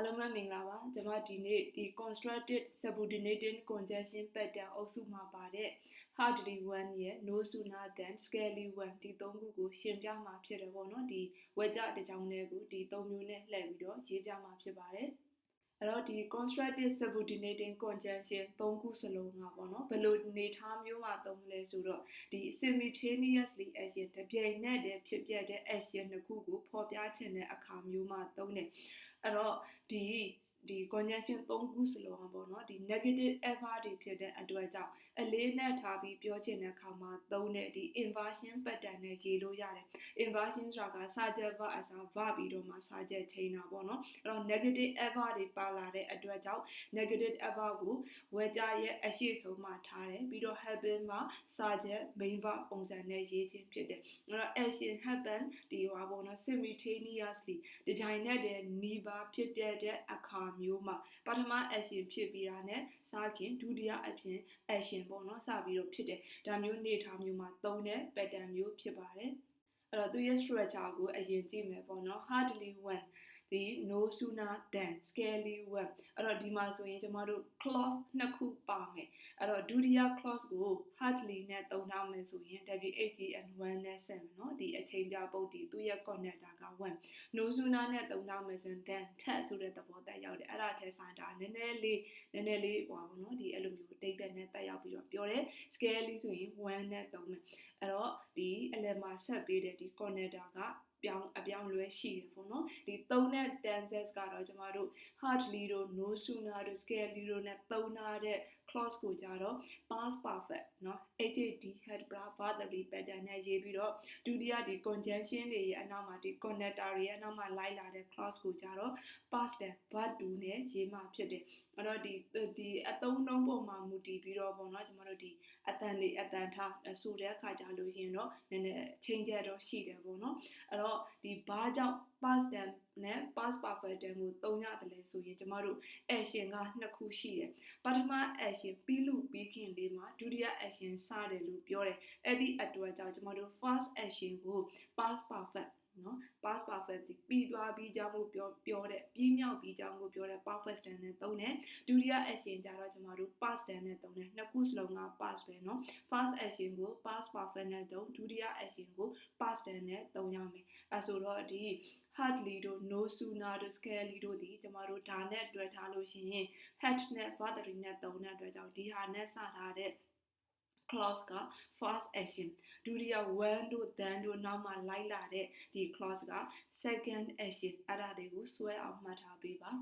အားလုံးပဲမင်္ဂလာပါကျွန်မဒီနေ့ဒီ constructed subordinating conjunction pattern အုပ်စုမှာပါတဲ့ hardly one ရဲ့ no sooner than scarcely one ဒီသုံးခုကိုရှင်းပြမှာဖြစ်တယ်ပေါ့နော်ဒီဝက်ကြတစ်ကြောင်းလေးကိုဒီသုံးမျိုးနဲ့လှည့်ပြီးတော့ရေးပြမှာဖြစ်ပါတယ်အဲ့တော့ဒီ constructed subordinating conjunction သုံးခုစလုံးကပေါ့နော်ဘယ်လိုနေထားမျိုးမှာသုံးလဲဆိုတော့ဒီ simultaneously action တပြိုင်နက်တည်းဖြစ်ပျက်တဲ့ action နှစ်ခုကိုဖော်ပြချင်တဲ့အခါမျိုးမှာသုံးတယ် အဲ့တော့ဒီ ဒီ conjunction ၃ခုစလုံးအောင်ပေါ့နော်ဒီ negative ever တွေဖြစ်တဲ့အတွက်ကြောင့်အလေးနဲ့ထားပြီးပြောချင်တဲ့အခါမှာသုံးတဲ့ဒီ inversion pattern နဲ့ရေးလို့ရတယ် inversion ဆိုတာကစာချက် verb အစား verb ပြီးတော့မှစာချက်ချိန်တာပေါ့နော်အဲ့တော့ negative ever တွေပါလာတဲ့အတွက်ကြောင့် negative ever ကိုဝေကြရဲ့အရှိဆုံးမှာထားတယ်ပြီးတော့ happen မှာစာချက် main verb ပုံစံနဲ့ရေးခြင်းဖြစ်တယ်အဲ့တော့ action happen ဒီဟောပေါ့နော် simultaneously ဒီကြိုင်နဲ့တည်းနီးပါးဖြစ်ပြတဲ့အခါမျိုးမှာပထမ action ဖြစ်ပြီးတာနဲ့စခင်ဒုတိယအဖြစ် action ပေါ့နော်စပြီးတော့ဖြစ်တယ်ဒါမျိုးနေထားမျိုးမှာသုံးတဲ့ pattern မျိုးဖြစ်ပါတယ်အဲ့တော့သူရဲ့ structure ကိုအရင်ကြည့်မယ်ပေါ့နော် hardly one ဒီ no sooner than scaly web အဲ့တော့ဒီမှာဆိုရင်ကျမတို့ clause နှစ်ခုပါမယ်အဲ့တော့ဒုတိယ clause ကို hardly နဲ့တုံထားမယ်ဆိုရင် whgn 1နဲ့ဆက်မယ်နော်ဒီအချိန်ပြပုတ်ဒီသူ့ရဲ့ connector က1 no sooner နဲ့တုံထားမယ်ဆိုရင် than ထက်ဆိုတဲ့သဘောတက်ရောက်တယ်အဲ့ဒါထဲဆိုင်တာနည်းနည်းလေးနည်းနည်းလေးဟိုပါဘောနော်ဒီအဲ့လိုမျိုးတိတ်ပဲနဲ့တက်ရောက်ပြီးတော့ပြောတယ် scaly ဆိုရင်1နဲ့တုံမယ်အဲ့တော့ဒီအလယ်မှာဆက်ပေးတဲ့ဒီ connector က ပြောင်းအပြောင်းလွဲရှိတယ်ပေါ့နော်ဒီသုံးတဲ့ tenses ကတော့ကျမတို့ hardly တို့ no sooner တို့ scarcely တို့ ਨੇ သုံးထားတဲ့ clause ကိုကြတော့ past perfect เนาะ had had bra battery pattern နဲ့ရေးပြီးတော့ဒုတိယဒီ conjunction တွေရဲ့အနောက်မှာဒီ connector တွေရဲ့အနောက်မှာလိုက်လာတဲ့ clause ကိုကြတော့ past tense verb to နဲ့ရေးမှဖြစ်တယ်အဲ့တော့ဒီဒီအသုံးနှုန်းပုံမှာမူတည်ပြီးတော့ပေါ့နော်ကျမတို့ဒီအတန်လေးအတန်ထားဆိုတဲ့အခါကြလို့ရှိရင်တော့နည်းနည်းချိန်ချက်တော့ရှိတယ်ပေါ့နော်အဲ့တော့ဒီဘာကြောင့် past tense နဲ့ past perfect tense ကိုသုံးရတယ်လဲဆိုရင်ကျမတို့ action ကနှစ်ခုရှိတယ်ပထမ action ပြီးလို့ပြီးခင်လေးမှာဒုတိယ action စတယ်လို့ပြောတယ်အဲ့ဒီအတွက်ကြောင့်ကျမတို့ first action ကို past perfect နော် past perfect ပြီးသွားပြီးကြောင်းကိုပြောပြောတဲ့ပြီးမြောက်ပြီးကြောင်းကိုပြောတဲ့ perfect tense နဲ့သုံးတယ်ဒုတိယ action ကြတော့ကျမတို့ past tense နဲ့သုံးတယ်နှစ်ခုစလုံးက past ပဲနော် first action ကို past perfect နဲ့သုံးဒုတိယ action ကို past tense နဲ့သုံးရမယ်အဲဆိုတော့ဒီ hardly တို့ no sooner တို့ scarcely တို့ဒီကျမတို့ဒါနဲ့တွဲထားလို့ရှိရင် had နဲ့ verb နဲ့သုံးတဲ့အတွက်ကြောင့်ဒီဟာနဲ့စထားတဲ့ clause က first action ဒုတိယ when တို့ then တို့နောက်မှလိုက်လာတဲ့ဒီ clause က second action အဲ့ဒါတွေကိုစွဲအောင်မှတ်ထားပေးပါ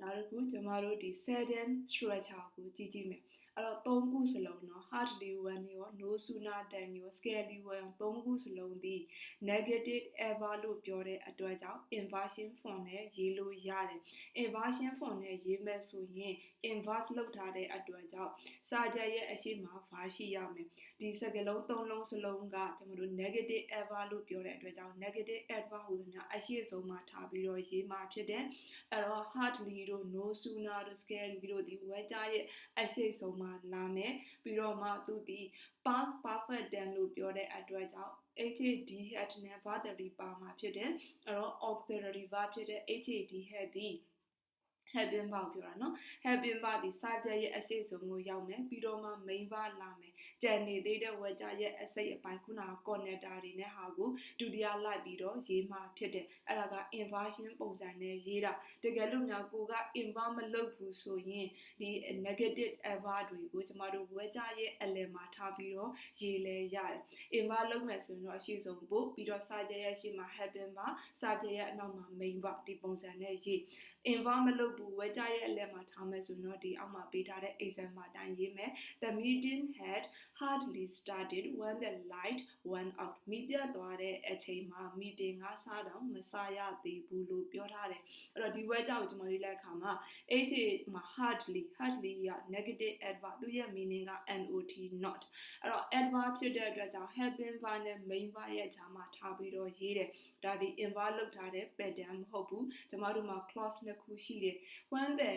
နောက်တစ်ခုကျမတို့ဒီ sudden structure ကိုကြည့်ကြည့်မယ် အဲ့တော့သုံးခုစလုံးနော် hardly one ရော no sooner than ရော scarcely one သုံးခုစလုံးသည် negative ever လို့ပြောတဲ့အတွက်ကြောင့် inversion form နဲ့ရေးလို့ရတယ် inversion form နဲ့ရေးမယ်ဆိုရင် inverse လုပ်ထားတဲ့အတွက်ကြောင့်စာချက်ရဲ့အရှိမ var ရှိရမယ်ဒီစကားလုံးသုံးလုံးစလုံးကကျွန်တော်တို့ negative ever လို့ပြောတဲ့အတွက်ကြောင့် negative ever ဟိုသမျှအရှိဆုံးမှာထားပြီးတော့ရေးမှာဖြစ်တယ်အဲ့တော့ hardly တို့ no sooner တို့ scarcely တို့ဒီဝက်ကြရဲ့အရှိဆုံးမှလာမယ်ပြီးတော့မှသူဒီ past perfect tense လို့ပြောတဲ့အတွက်ကြောင့် HAD had နဲ့ verb တွေပါမှာဖြစ်တယ်အဲ့တော့ auxiliary verb ဖြစ်တဲ့ HAD had ဒီ helping verb ပြောတာเนาะ helping verb ဒီ subject ရဲ့အစိတ်ဆုံးကိုရောက်မယ်ပြီးတော့မှ main verb လာမယ် ကြံနေသေးတဲ့ word ရဲ့အစိတ်အပိုင်းခုနက connector တွေနဲ့ဟာကိုဒုတိယလိုက်ပြီးတော့ရေးမှာဖြစ်တယ်အဲ့ဒါက inversion ပုံစံနဲ့ရေးတာတကယ်လို့များကိုက invert မလုပ်ဘူးဆိုရင်ဒီ negative ever တွေကိုကျမတို့ word ရဲ့အလယ်မှာထားပြီးတော့ရေးလဲရတယ် invert လုပ်မယ်ဆိုရင်တော့အရှိဆုံးပို့ပြီးတော့ subject ရဲ့ရှေ့မှာ helping verb subject ရဲ့အနောက်မှာ main verb ဒီပုံစံနဲ့ရေး invert မလုပ်ဘူးဝဲကြရဲ့အလက်မှာထားမယ်ဆိုတော့ဒီအောက်မှာပေးထားတဲ့ exam မှာတိုင်းရေးမယ် the meeting had hardly started when the light went out မိပြတ်သွားတဲ့အချိန်မှာ meeting ကစတော့မစရသေးဘူးလို့ပြောထားတယ်အဲ့တော့ဒီဝဲကြောက်ကျွန်တော်ရေးလိုက်ခါမှာ h မှာ hardly hardly ရ negative adverb သူရဲ့ meaning က not not အဲ့တော့ adverb ဖြစ်တဲ့အတွက်ကြောင့် helping verb နဲ့ main verb ရဲ့ခြားမှာထားပြီးတော့ရေးတယ်ဒါဒီ inverb လုပ်ထားတဲ့ pattern မဟုတ်ဘူးကျွန်တော်တို့မှာ clause နှစ်ခုရှိတယ် when the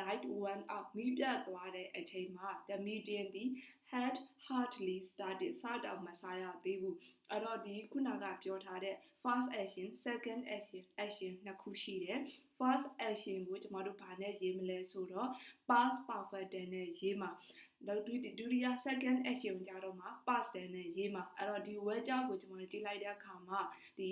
light went out မိပြတ်သွားတဲ့အချိန်မှာ the meeting သည် had hardly started စတော့မစားရသေးဘူးအဲ့တော့ဒီခုနကပြောထားတဲ့ first action second action action နှစ်ခုရှိတယ် first action ကိုကျမတို့ဘာနဲ့ရေးမလဲဆိုတော့ past perfect tense နဲ့ရေးမှာနောက်ဒုဒုတိယ second action ကြတော့မှာ past tense နဲ့ရေးမှာအဲ့တော့ဒီ word ကြောင့်ကိုကျမတို့ကြည့်လိုက်တဲ့အခါမှာဒီ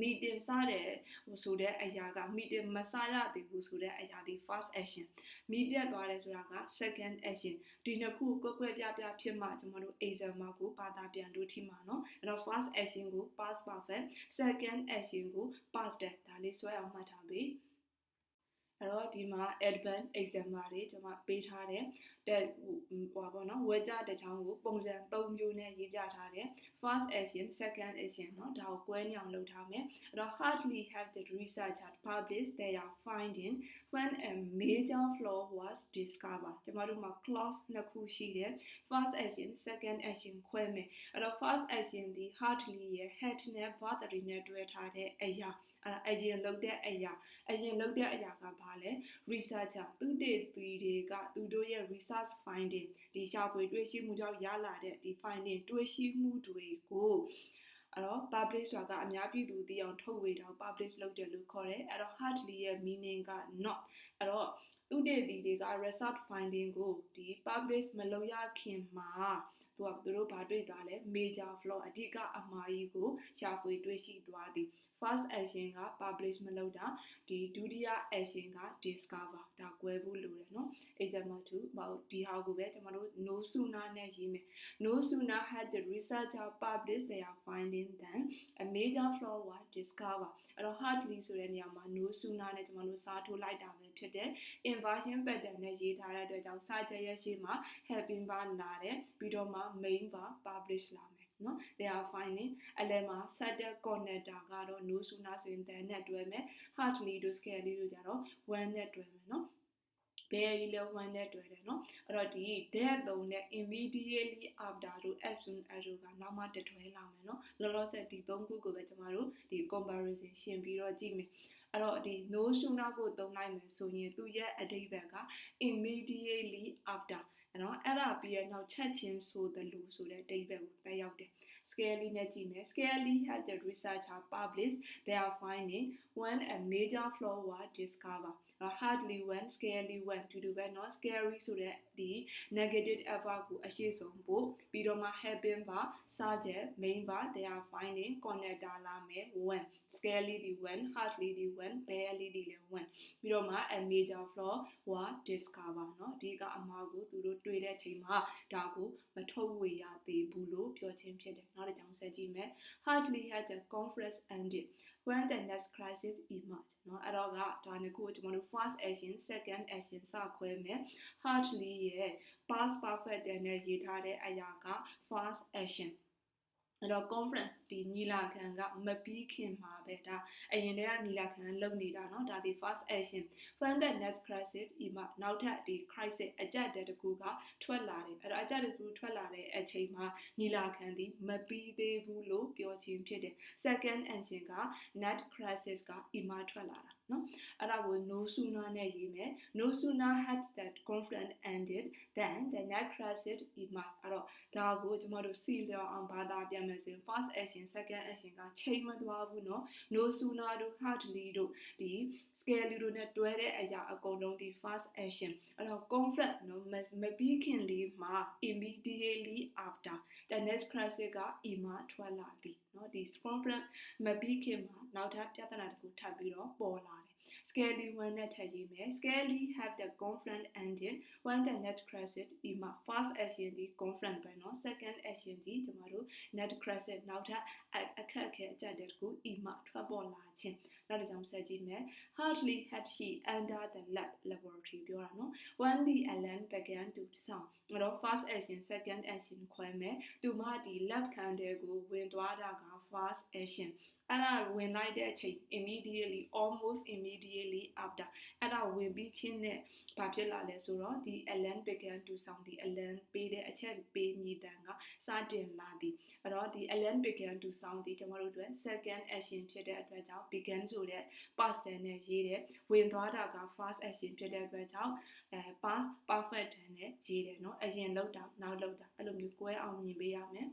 meeting စတဲ့ဟိုဆိုတဲ့အရာက meeting မစရသေးဘူးဆိုတဲ့အရာဒီ first action မိပြတ်သွားတယ်ဆိုတာက second action ဒီနှစ်ခုကွက်ကွက်ပြပြဖြစ်မှကျွန်တော်တို့ exam မှာကိုဘာသာပြန်လို့ထိမှာเนาะအဲ့တော့ first action ကို past perfect second action ကို past tense ဒါလေးဆွဲအောင်မှတ်ထားပေး အဲ့တော့ဒီမှာ advanced exam ပါတွေကျွန်မပေးထားတယ်တဲ့ဟိုပါပေါ့နော်ဝေကြတစ်ချောင်းကိုပုံစံ၃မျိုးနဲ့ရေးပြထားတယ် first action second action เนาะဒါကိုကွဲညောင်လုပ်ထားမယ်အဲ့တော့ hardly have the researcher published their finding when a major flaw was discovered ကျွန်တော်တို့မှာ clause နှစ်ခုရှိတယ် first action second action ခွဲမယ်အဲ့တော့ first actionဒီ hardly ရဲ့ had နဲ့ verb တွေနဲ့တွဲထားတဲ့အရာ အဲ့အရင်လုပ်တဲ့အရာအရင်လုပ်တဲ့အရာကဘာလဲ researcher သူတေသီတွေကသူတို့ရဲ့ research finding ဒီရှာဖွေတွေ့ရှိမှုကြောင့်ရလာတဲ့ဒီ finding တွေ့ရှိမှုတွေကိုအဲ့တော့ publish ဆိုတာကအများပြည်သူသိအောင်ထုတ်ဝေတာ publish လုပ်တယ်လို့ခေါ်တယ်အဲ့တော့ hardly ရဲ့ meaning က not အဲ့တော့သူတေသီတွေက research finding ကိုဒီ publish မလုပ်ရခင်မှာသူကသူတို့ဘာတွေ့သွားလဲ major flaw အဓိကအမှားကြီးကိုရှာဖွေတွေ့ရှိသွားသည် first action က publish မလုပ်တာဒီဒုတိယ action က discover ဒါကွဲဖို့လိုတယ်နော် example 2ဘာဒီဟာကိုပဲကျွန်တော်တို့ no sooner နဲ့ရေးမယ် no sooner had the researcher published their finding than a major flaw was discovered အဲ့တော့ hardly ဆိုတဲ့နေရာမှာ no sooner နဲ့ကျွန်တော်တို့စာထိုးလိုက်တာပဲဖြစ်တယ် inversion pattern နဲ့ရေးထားတဲ့အတွက်ကြောင့်စာချက်ရဲ့ရှေ့မှာ helping bar လာတယ်ပြီးတော့မှ main bar publish လာမယ် နော် they are finding အလဲမှာ set connector ကတော့ no sooner ဆိုရင် then နဲ့တွဲမယ် hardly တို့ scarcely တို့ကြတော့ when နဲ့တွဲမယ်နော် very လဲ one နဲ့တွဲတယ်เนาะအဲ့တော့ဒီ that သုံးတဲ့ immediately after တို့ as soon as တို့ကနောက်မှတတွဲလာမယ်เนาะလောလောဆယ်ဒီသုံးခုကိုပဲကျမတို့ဒီ comparison ရှင်းပြီးတော့ကြည့်မယ်အဲ့တော့ဒီ no sooner ကိုသုံးလိုက်မယ်ဆိုရင်သူရဲ့အဓိပ္ပာယ်က immediately after နော်အဲ့ဒါပြီးရနောက်ချက်ချင်းဆိုသလိုဆိုတဲ့အဓိပ္ပာယ်ကိုတက်ရောက်တယ် Scarcely နဲ့ကြည့်မယ် Scarcely had the researcher published their finding when a major flaw was discovered နော် hardly one scarcely one တူတူပဲနော် scary ဆိုတဲ့ဒီ negative adverb ကိုအရှိဆုံးပို့ပြီးတော့မှ have been ပါ subject main ပါ they are finding connector လာမယ် one scarcely ဒီ one hardly ဒီ one barely ဒီလည်း one ပြီးတော့မှ a major flaw was discover နော်ဒီကအမှားကိုသူတို့တွေ့တဲ့ချိန်မှာဒါကိုမထုတ်ဝေရသေးဘူးလို့ပြောချင်းဖြစ်တယ်နောက်တစ်ကြောင်ဆက်ကြည့်မယ် hardly had the conference ended when the next crisis emerged နော်အဲ့တော့ကဒါနှစ်ခုကိုကျွန်တော်တို့ first action second action စခွဲမယ် hardly ရဲ့ past perfect tense နဲ့ရေးထားတဲ့အရာက first action အဲ့တော့ conference ဒီညီလာခံကမပြီးခင်မှာပဲဒါအရင်တည်းကညီလာခံလုပ်နေတာเนาะဒါဒီ first action when the next crisis ဒီမှာနောက်ထပ်ဒီ crisis အကြက်တဲ့တကူကထွက်လာတယ်အဲ့တော့အကြက်တကူထွက်လာတဲ့အချိန်မှာညီလာခံဒီမပြီးသေးဘူးလို့ပြောခြင်းဖြစ်တယ် second action က net crisis က ima ထွက်လာတာเนาะအဲ့ဒါကို no sooner နဲ့ရေးမယ် no sooner had that conference ended then the net crisis ima အဲ့တော့ဒါကိုကျွန်တော်တို့ see လျော်အောင်ဘာသာပြန်မယ် ဆိုရင် first action second action ကချိန်မသွားဘူးเนาะ no sooner တို့ hardly တို့ဒီ scale တို့နဲ့တွဲတဲ့အရာအကုန်လုံးဒီ first action အဲ့တော့ conflict နော်မပြီးခင်လေးမှာ immediately after the next crisis က ima ထွက်လာသည်နော်ဒီ conflict မပြီးခင်မှာနောက်ထပ်ပြဿနာတစ်ခုထပ်ပြီးတော့ပေါ်လာတယ် ် Scarcely when နဲ့ထပ်ရေးမယ် Scarcely have the conflict ended when the net crisis ima first action ဒီ conflict ပဲเนาะ second action ဒီကျမတို့ net crisis နောက်ထပ်အခက်အခဲအကြက်တဲ့ကို ima ထွက်ပေါ်လာခြင်းနောက်တစ်ကြောင်းဆက်ကြည့်မယ် hardly had she entered the lab laboratory ပြောတာเนาะ when the alarm began to sound အဲ့တော့ first action second action ခွဲမယ်သူမဒီ lab ခန်းတဲ့ကိုဝင်သွားတာက first action အဲ့ဒါဝင်လိုက်တဲ့အချိန် immediately almost immediately after အဲ့ဒါဝင်ပြီးချင်းနဲ့ဘာဖြစ်လာလဲဆိုတော့ဒီ alarm began to sound ဒီ alarm ပေးတဲ့အချက်ပေးမြည်တမ်းကစတင်လာသည်အဲ့တော့ဒီ alarm began to sound ဒီကျွန်တော်တို့အတွက် second action ဖြစ်တဲ့အတွက်ကြောင့် began ဆိုတဲ့ past tense နဲ့ရေးတယ်ဝင်သွားတာက first action ဖြစ်တဲ့အတွက်ကြောင့်အဲ past perfect tense နဲ့ရေးတယ်เนาะအရင်လောက်တာနောက်လောက်တာအဲ့လိုမျိုးကွဲအောင်မြင်ပေးရမယ်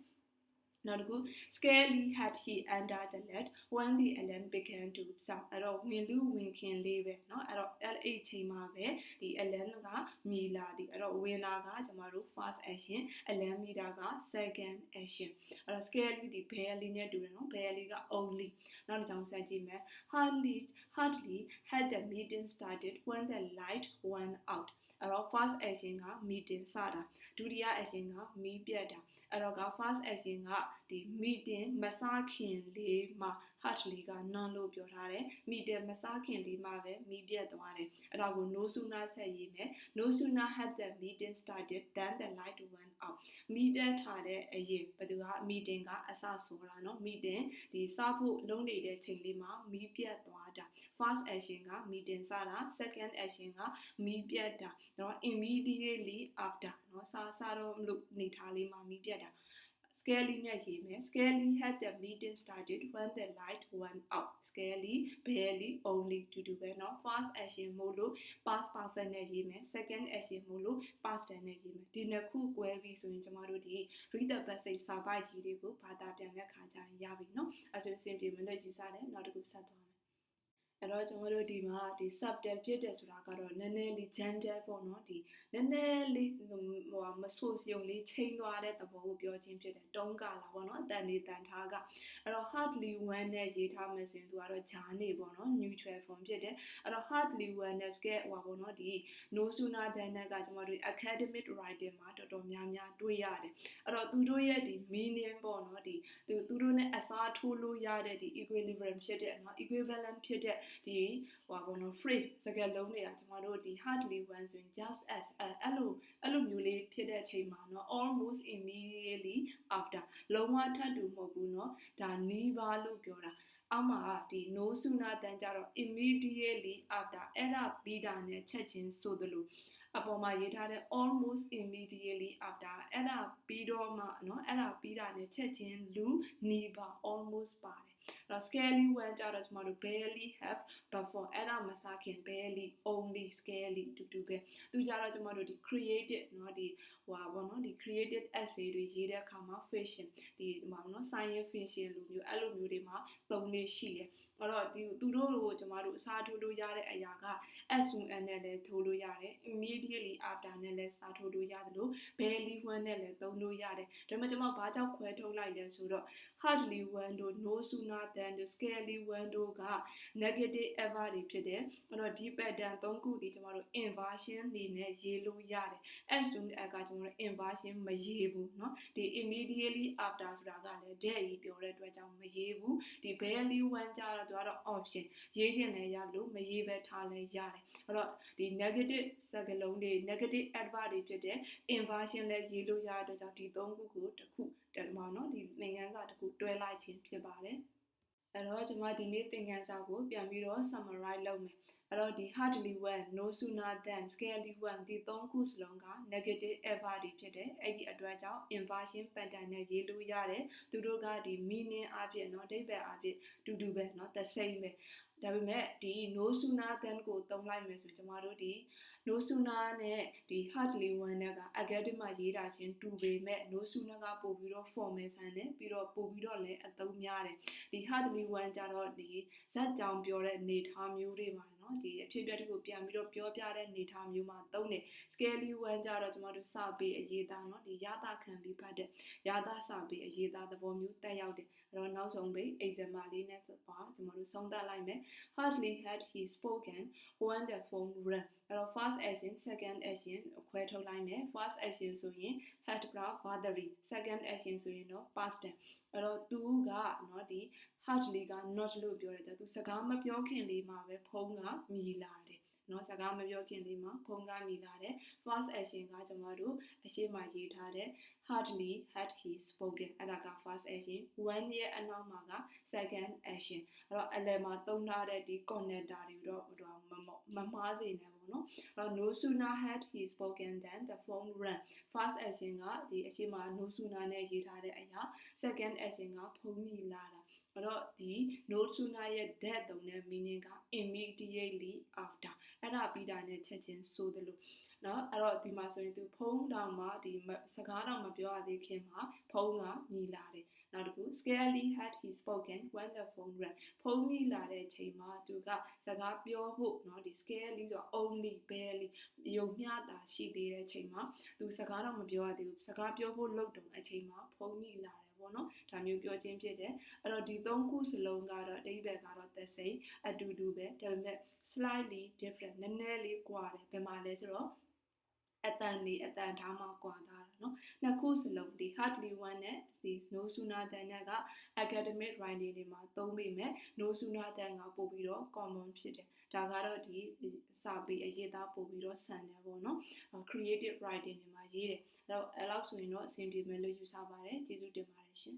နောက်တစ်ခု scarcely had he entered the net when the alarm began to sound အဲ့တော့ဝင်လူဝင်ခင်လေးပဲเนาะအဲ့တော့အဲ့အဲ့ချိန်မှာပဲဒီ alarm ကမြည်လာသည်အဲ့တော့ဝင်လာကကျမတို့ first action alarm မြည်တာက second action အဲ့တော့ scarcely ဒီ barely နဲ့တူတယ်เนาะ barely က only နောက်တစ်ကြောင်းဆက်ကြည့်မယ် hardly hardly had the meeting started when the light went out အဲ့တော့ first action က meeting စတာဒုတိယ action ကမီးပြတ်တာအဲ့တော့က first action က ဒီ meeting မစခင်လေးမှာ hardly က non လို့ပြောထားတယ် meeting မစခင်လေးမှာပဲမီးပြတ်သွားတယ်အဲ့တော့ကို no sooner ဆက်ရေးမယ် no sooner had the meeting started than the light went out မီးပြတ်ထားတဲ့အရင်ဘယ်သူက meeting ကအစဆိုတာเนาะ meeting ဒီစဖို့လုံးနေတဲ့ချိန်လေးမှာမီးပြတ်သွားတာ first action က meeting စတာ second action ကမီးပြတ်တာเนาะ immediately after เนาะစားစားတော့မလို့နေထားလေးမှာမီးပြတ်တာ scarcely နဲ့ရေးမယ် scarcely had the meeting started when the light went out scarcely barely only တူတူပဲเนาะ first action မို့လို့ past perfect နဲ့ရေးမယ် second action မို့လို့ past tense နဲ့ရေးမယ်ဒီနှစ်ခု꿰ပြီးဆိုရင်ကျမတို့ဒီ read the passage စာပိုက်ကြီးတွေကိုဘာသာပြန်တဲ့ခါကျရင်ရပြီเนาะအဲဆိုရင် simple မလို့ယူစားတယ်နောက်တစ်ခုဆက်သွား အဲ့တော့ကျွန်တော်တို့ဒီမှာဒီ subtle ဖြစ်တယ်ဆိုတာကတော့နည်းနည်းလေး gentle ပေါ့နော်ဒီနည်းနည်းလေးဟိုမဆိုးစုံလေးချိန်သွားတဲ့သဘောကိုပြောခြင်းဖြစ်တယ်တုံးကလာပေါ့နော်အတန်လေးတန်ထားကအဲ့တော့ hardly one နဲ့ရေးထားမယ်ဆိုရင်သူကတော့ဂျာနေပေါ့နော် neutral form ဖြစ်တယ်အဲ့တော့ hardly one နဲ့ scale ဟိုပေါ့နော်ဒီ no sooner than ကကျွန်တော်တို့ academic writing မှာတော်တော်များများတွေ့ရတယ်အဲ့တော့သူတို့ရဲ့ဒီ meaning ပေါ့နော်ဒီသူသူတို့ ਨੇ အစားထိုးလို့ရတဲ့ဒီ equilibrium ဖြစ်တဲ့နော် equivalent ဖြစ်တဲ့ဒီဟိုပါဘောနော် phrase စကားလုံးတွေကကျွန်တော်တို့ဒီ hardly one ဆိုရင် just as အဲ့လိုအဲ့လိုမျိုးလေးဖြစ်တဲ့အချိန်မှာเนาะ almost immediately after လုံးဝထပ်တူမဟုတ်ဘူးเนาะဒါနီးပါလို့ပြောတာအောက်မှာဒီ no sooner than ကြတော့ immediately after အဲ့ဒါပြီးတာနဲ့ချက်ချင်းဆိုသလိုအပေါ်မှာရေးထားတဲ့ almost immediately after အဲ့ဒါပြီးတော့မှเนาะအဲ့ဒါပြီးတာနဲ့ချက်ချင်းလူနီးပါ almost ပါတယ်အဲ့ တော့ scarcely one ကြတော့ကျမတို့ barely have but for အဲ့ဒါမစခင် barely only scarcely တူတူပဲသူကြတော့ကျမတို့ဒီ creative เนาะဒီဟိုပါဘောเนาะဒီ creative essay တွေရေးတဲ့အခါမှာ fiction ဒီဒီမှာเนาะ science fiction လိုမျိုးအဲ့လိုမျိုးတွေမှာသုံးလေးရှိတယ်အဲ့တော့ဒီသူတို့ကိုကျမတို့အစားထိုးလို့ရတဲ့အရာက as soon as နဲ့လည်းထိုးလို့ရတယ် immediately after နဲ့လည်းစားထိုးလို့ရတယ်လို့ barely one နဲ့လည်းသုံးလို့ရတယ်ဒါပေမဲ့ကျမဘာကြောင့်ခွဲထုတ်လိုက်လဲဆိုတော့ hardly one တို့ no sooner than တို့ scarcely one တို့က negative ever တွေဖြစ်တယ်အဲ့တော့ဒီ pattern ၃ခုဒီကျမတို့ inversion နေနဲ့ရေးလို့ရတယ် as soon as ကကျမတို့ inversion မရေးဘူးเนาะဒီ immediately after ဆိုတာကလည်း dead ကြီးပြောတဲ့အတွက်ကြောင့်မရေးဘူးဒီ barely one ကြတော့သူကတော့ option ရေးခြင်းလည်းရလို့မရေးပဲထားလည်းရတယ်အဲ့တော့ဒီ negative စကားလုံးတွေ negative adverb တွေဖြစ်တဲ့ inversion လည်းရေးလို့ရတဲ့အတွက်ကြောင့်ဒီ၃ခုကိုတစ်ခုတက်မှာเนาะဒီသင်ခန်းစာတစ်ခုတွဲလိုက်ခြင်းဖြစ်ပါတယ် အဲ့တော့ကျွန်မဒီနေ့သင်ခန်းစာကိုပြန်ပြီးတော့ summarize လုပ်မယ်အဲ့တော့ဒီ hardly when no sooner than scarcely when ဒီသုံးခုစလုံးက negative ever တွေဖြစ်တယ်အဲ့ဒီအတွက်ကြောင့် inversion pattern နဲ့ရေးလို့ရတယ်သူတို့ကဒီ meaning အဖြစ်เนาะအဓိပ္ပာယ်အဖြစ်တူတူပဲเนาะ the same ပဲဒါပေမဲ့ဒီ no sooner than ကိုသုံးလိုက်မယ်ဆိုကျမတို့ဒီ no sooner နဲ့ဒီ hardly one နဲ့က academic မှာရေးတာချင်းတူပေမဲ့ no sooner ကပို့ပြီးတော့ formal ဆန်တယ်ပြီးတော့ပို့ပြီးတော့လည်းအသုံးများတယ်ဒီ hardly one ကြတော့ဒီဇက်ကြောင်ပြောတဲ့နေထားမျိုးတွေပါနော်ဒီအဖြစ်အပျက်တွေကိုပြန်ပြီးတော့ပြောပြတဲ့နေထားမျိုးမှာသုံးတယ် scale one ကြတော့ကျမတို့စပေးအရေးသားနော်ဒီရတာခံပြီးဖတ်တဲ့ရတာစပေးအရေးသားသဘောမျိုးတက်ရောက်တယ်အဲ့တော့နောက်ဆုံးပေး example လေးနဲ့ပါကျမတို့ဆုံးသက်လိုက်မယ် hardly had he spoken when the phone rang အဲ့တော့ first action second action ခွဲထုတ်လိုက်မယ် first action ဆိုရင် had plus battery second action ဆိုရင်တော့ past tense အဲ့တော့သူကနော်ဒီ had လေးက not လို့ပြောတယ်ကြာသူစကားမပြောခင်လေးမှာပဲဖုန်းကမြည်လာတယ်နော်စကားမပြောခင်လေးမှာဖုန်းကမြည်လာတယ် first action ကကျွန်တော်တို့အရှိမရေးထားတဲ့ hardly had he spoken အဲ့ဒါက first action one year အနောက်မှာက second action အဲ့တော့အလယ်မှာသုံးထားတဲ့ဒီ connector တွေတော့ဟိုတော့မမမားစေနဲ့ နော်အဲ့တော့ no sooner had he spoken than the phone rang first action ကဒီအရှိမ no sooner နဲ့ရေးထားတဲ့အရာ second action ကဖုန်းမိလာတာအဲ့တော့ဒီ no sooner ရဲ့ that တုံးနဲ့ meaning က immediately after အဲ့ဒါပြီးတာနဲ့ချက်ချင်းဆိုသလိုနော်အဲ့တော့ဒီမှာဆိုရင်သူဖုန်းတောင်မှဒီစကားတောင်မပြောရသေးခင်မှာဖုန်းကညီလာတယ် နောက်တစ်ခု scarcely had he spoken when the phone rang ဖုန်းမြည်လာတဲ့ချိန်မှာသူကစကားပြောဖို့เนาะဒီ scarcely ဆိုတော့ only barely ယုံမျှတာရှိသေးတဲ့ချိန်မှာသူစကားတော့မပြောရသေးဘူးစကားပြောဖို့လုပ်တုံအချိန်မှာဖုန်းမြည်လာတယ်ပေါ့နော်ဒါမျိုးပြောချင်းဖြစ်တယ်အဲ့တော့ဒီသုံးခုစလုံးကတော့အဓိပ္ပာယ်ကတော့ the same အတူတူပဲဒါပေမဲ့ slightly different နည်းနည်းလေးကွာတယ်ဘယ်မှာလဲဆိုတော့အတန်နေအတန်ထားမှကွာသားတာ နော်နှစ်ခုစလုံးဒီ hardly one နဲ့ဒီ no sooner than ညက academic writing တွေမှာသုံးပေးမယ် no sooner than ကပို့ပြီးတော့ common ဖြစ်တယ်ဒါကတော့ဒီစာပေအရေးသားပို့ပြီးတော့ဆန်တယ်ပေါ့နော် creative writing တွေမှာရေးတယ်အဲ့တော့အဲ့လောက်ဆိုရင်တော့အဆင်ပြေမယ်လို့ယူဆပါတယ်ကျေးဇူးတင်ပါတယ်ရှင်